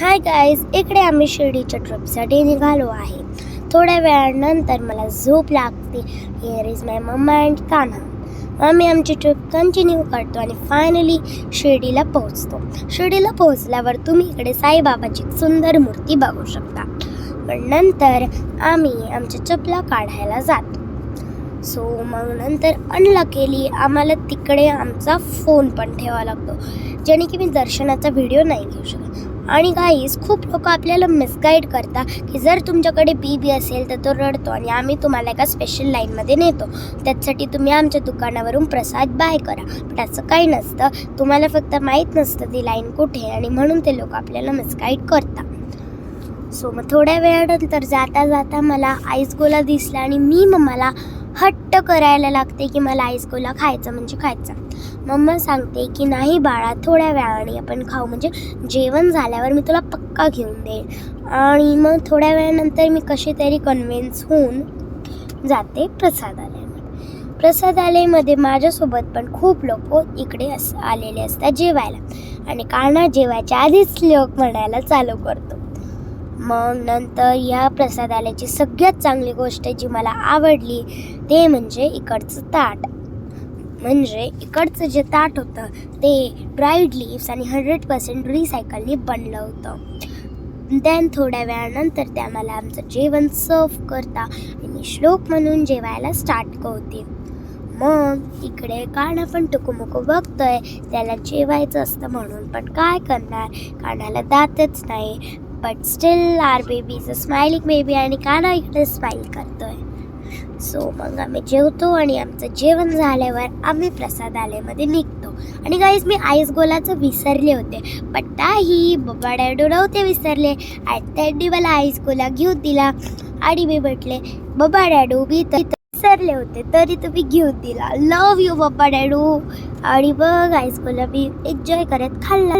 Hi guys इकडे आम्ही शिर्डीच्या ट्रिपसाठी निघालो आहे. थोड्या वेळानंतर मला झोप लागते. Here is my mumma and Kanha आम्ही आमची ट्रिप कंटिन्यू करतो आणि फायनली शिर्डीला पोहोचतो. शिर्डीला पोहोचल्यावर तुम्ही इकडे साईबाबाची सुंदर मूर्ती बघू शकता. पण नंतर आम्ही आमच्या चपला काढायला जातो. सो मग नंतर अनलकेली आम्हाला तिकडे आमचा फोन पण ठेवावा लागतो. जेणे की मी दर्शनाचा व्हिडिओ नाही घेऊ शकत. आणि गाईज खूप लोक आपल्याला मिसगाईड करता की जर तुमच्याकडे बी बी असेल तर तो रडतो आणि आम्ही तुम्हाला एका स्पेशल लाईनमध्ये नेतो. त्यासाठी तुम्ही आमच्या दुकानावरून प्रसाद बाय करा. पण असं काही नसतं. तुम्हाला फक्त माहीत नसतं ती लाईन कुठे आहे आणि म्हणून ते लोक आपल्याला मिसगाईड करतात सो मग थोड्या वेळानंतर जाता जाता मला आईस गोला दिसला आणि मी मग मला हट्ट करायला लागते की मला आईस्कोला खायचं म्हणजे खायचं. मम्मा सांगते की नाही बाळा थोड्या वेळाने आपण खाऊ. म्हणजे जेवण झाल्यावर मी तुला पक्का घेऊन देईन. आणि मग थोड्या वेळानंतर मी कशी तरी कन्व्हिन्स होऊन जाते प्रसादालयामध्ये. प्रसादालयमध्ये माझ्यासोबत पण खूप लोक इकडे अस आलेले असतात जेवायला. आणि काना जेवायच्या आधीच लोक म्हणायला चालू करतो. मग नंतर या प्रसादालयाची सगळ्यात चांगली गोष्ट जी मला आवडली ते म्हणजे इकडचं ताट. म्हणजे इकडचं जे ताट होतं ते ड्राईड लिव्स आणि हंड्रेड पर्सेंट रिसायकलनी बनलं होतं. त्यान थोड्या वेळानंतर त्या मला आमचं जेवण सर्व करता आणि श्लोक म्हणून जेवायला स्टार्ट करते. मग इकडे काना पण टुकुमुकू बघतोय त्याला जेवायचं असतं म्हणून पण काय करणार? कानाला दातच नाही. But still are baby is a smiling baby आणि काना इकडे स्माईल करतोय. सो मग आम्ही जेवतो आणि आमचं जेवण झाल्यावर आम्ही प्रसादालयमध्ये निघतो. आणि गाईज मी आईस गोलाचं विसरले होते पण काही बबा डॅडू नव्हते विसरले. आणि त्यांनी मला आईस गोला घेऊन दिला. आणि मी म्हटले बबा डॅडू मी तर विसरले होते तरी तुम्ही घेऊन दिला. लव यू बबा डॅडू. आणि मग आईस गोला मी एन्जॉय करत खाल्ला.